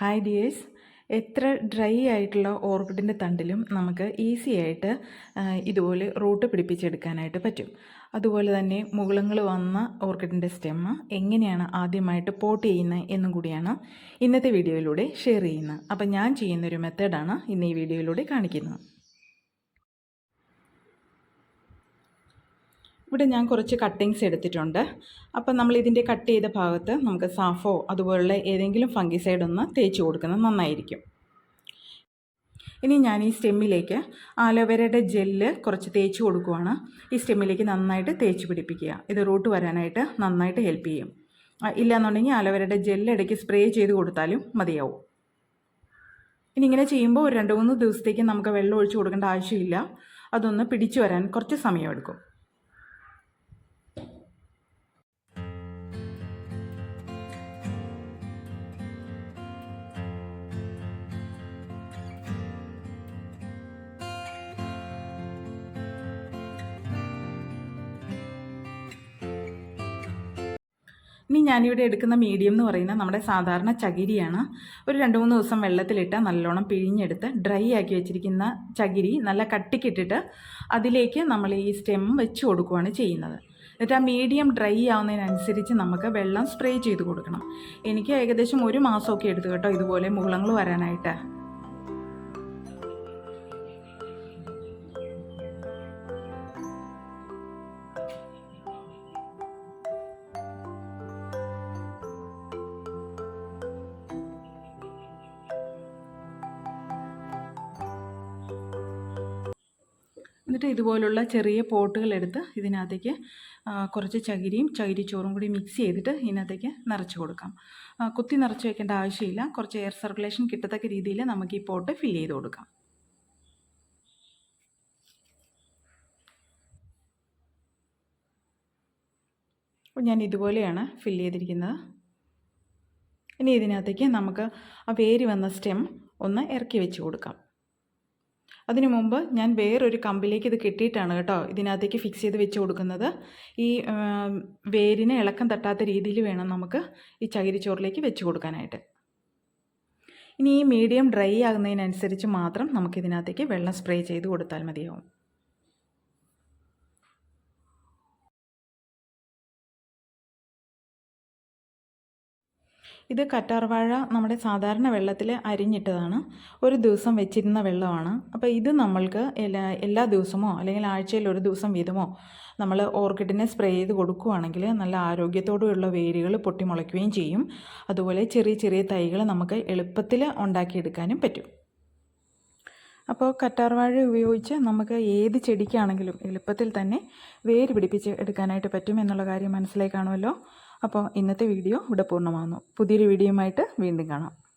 Hi dears എത്ര dry ആയിട്ടുള്ള ഓർക്കിഡിന്റെ തണ്ടിലും നമുക്ക് ഈസി ആയിട്ട് ഇതുപോലെ റൂട്ട് പിടിപ്പിച്ചെടുക്കാനായിട്ട് പറ്റും. അതുപോലെ തന്നെ മുകുളങ്ങൾ വന്ന ഓർക്കിഡിന്റെ സ്റ്റെമ്മ എങ്ങനെയാണ് ആദ്യമായിട്ട് പോട്ട് ചെയ്യുന്നത് എന്നും കൂടിയാണ് ഇന്നത്തെ വീഡിയോയിലൂടെ ഷെയർ ചെയ്യുന്നത്. അപ്പം ഞാൻ ചെയ്യുന്നൊരു മെത്തേഡാണ് ഇന്ന് ഈ വീഡിയോയിലൂടെ കാണിക്കുന്നത്. ഇവിടെ ഞാൻ കുറച്ച് കട്ടിങ്സ് എടുത്തിട്ടുണ്ട്. അപ്പം നമ്മൾ ഇതിന്റെ കട്ട് ചെയ്ത ഭാഗത്ത് നമുക്ക് സാഫോ അതുപോലുള്ള ഏതെങ്കിലും ഫംഗിസൈഡ് ഒന്ന് തേച്ച് കൊടുക്കുന്നത് നന്നായിരിക്കും. ഇനി ഞാൻ ഈ സ്റ്റെമ്മിലേക്ക് ആലോവേരയുടെ ജെല്ല് കുറച്ച് തേച്ച് കൊടുക്കുവാണ്. ഈ സ്റ്റെമ്മിലേക്ക് നന്നായിട്ട് തേച്ച് പിടിപ്പിക്കുക. ഇത് റൂട്ട് വരാനായിട്ട് നന്നായിട്ട് ഹെൽപ്പ് ചെയ്യും. ഇല്ലയെന്നുണ്ടെങ്കിൽ ആലോവേരയുടെ ജെല്ല് ഇടയ്ക്ക് സ്പ്രേ ചെയ്ത് കൊടുത്താലും മതിയാവും. ഇനി ഇങ്ങനെ ചെയ്യുമ്പോൾ ഒരു രണ്ട് മൂന്ന് ദിവസത്തേക്ക് നമുക്ക് വെള്ളം ഒഴിച്ചു കൊടുക്കേണ്ട ആവശ്യമില്ല. അതൊന്ന് പിടിച്ചു വരാൻ കുറച്ച് സമയമെടുക്കും. ഇനി ഞാനിവിടെ എടുക്കുന്ന മീഡിയം എന്ന് പറയുന്നത് നമ്മുടെ സാധാരണ ചകിരിയാണ്. ഒരു രണ്ട് മൂന്ന് ദിവസം വെള്ളത്തിലിട്ട് നല്ലോണം പിഴിഞ്ഞെടുത്ത് ഡ്രൈ ആക്കി വെച്ചിരിക്കുന്ന ചകിരി നല്ല കട്ടിക്കിട്ടിട്ട് അതിലേക്ക് നമ്മൾ ഈ സ്റ്റെം വെച്ച് കൊടുക്കുകയാണ് ചെയ്യുന്നത്. എന്നിട്ട് ആ മീഡിയം ഡ്രൈ ആവുന്നതിനനുസരിച്ച് നമുക്ക് വെള്ളം സ്പ്രേ ചെയ്ത് കൊടുക്കണം. എനിക്ക് ഏകദേശം ഒരു മാസമൊക്കെ എടുത്തു കേട്ടോ ഇതുപോലെ മുളങ്ങൾ വരാനായിട്ട്. എന്നിട്ട് ഇതുപോലുള്ള ചെറിയ പോട്ടുകൾ എടുത്ത് ഇതിനകത്തേക്ക് കുറച്ച് ചകിരിയും ചകിരിച്ചോറും കൂടി മിക്സ് ചെയ്തിട്ട് ഇതിനകത്തേക്ക് നിറച്ച് കൊടുക്കാം. കുത്തി നിറച്ച് വയ്ക്കേണ്ട ആവശ്യമില്ല. കുറച്ച് എയർ സർക്കുലേഷൻ കിട്ടത്തക്ക രീതിയിൽ നമുക്ക് ഈ പോട്ട് ഫില്ല് ചെയ്ത് കൊടുക്കാം. അപ്പോൾ ഞാൻ ഇതുപോലെയാണ് ഫില്ല് ചെയ്തിരിക്കുന്നത്. ഇനി ഇതിനകത്തേക്ക് നമുക്ക് ആ വേരി വന്ന സ്റ്റെം ഒന്ന് ഇറക്കി വെച്ച് കൊടുക്കാം. അതിനു മുമ്പ് ഞാൻ വേറൊരു കമ്പിലേക്ക് ഇത് കെട്ടിയിട്ടാണ് കേട്ടോ ഇതിനകത്തേക്ക് ഫിക്സ് ചെയ്ത് വെച്ച് കൊടുക്കുന്നത്. ഈ വേരിനെ ഇളക്കം തട്ടാത്ത രീതിയിൽ വേണം നമുക്ക് ഈ ചകിരിച്ചോറിലേക്ക് വെച്ച് കൊടുക്കാനായിട്ട്. ഇനി ഈ മീഡിയം ഡ്രൈ ആകുന്നതിനനുസരിച്ച് മാത്രം നമുക്കിതിനകത്തേക്ക് വെള്ളം സ്പ്രേ ചെയ്ത് കൊടുത്താൽ മതിയാവും. ഇത് കറ്റാർവാഴ നമ്മുടെ സാധാരണ വെള്ളത്തിൽ അരിഞ്ഞിട്ടതാണ്. ഒരു ദിവസം വെച്ചിരുന്ന വെള്ളമാണ്. അപ്പോൾ ഇത് നമ്മൾക്ക് എല്ലാ എല്ലാ ദിവസമോ അല്ലെങ്കിൽ ആഴ്ചയിൽ ഒരു ദിവസം വീതമോ നമ്മൾ ഓർക്കിഡിനെ സ്പ്രേ ചെയ്ത് കൊടുക്കുകയാണെങ്കിൽ നല്ല ആരോഗ്യത്തോടുള്ള വേരുകൾ പൊട്ടിമുളയ്ക്കുകയും ചെയ്യും. അതുപോലെ ചെറിയ ചെറിയ തൈകൾ നമുക്ക് എളുപ്പത്തിൽ ഉണ്ടാക്കിയെടുക്കാനും പറ്റും. അപ്പോൾ കറ്റാർവാഴ ഉപയോഗിച്ച് നമുക്ക് ഏത് ചെടിക്കാണെങ്കിലും എളുപ്പത്തിൽ തന്നെ വേര് പിടിപ്പിച്ച് എടുക്കാനായിട്ട് പറ്റും എന്നുള്ള കാര്യം മനസ്സിലായി കാണുമല്ലോ. അപ്പോൾ ഇന്നത്തെ വീഡിയോ ഇവിടെ പൂർണമാകുന്നു പുതിയൊരു വീഡിയോയുമായിട്ട് വീണ്ടും കാണാം.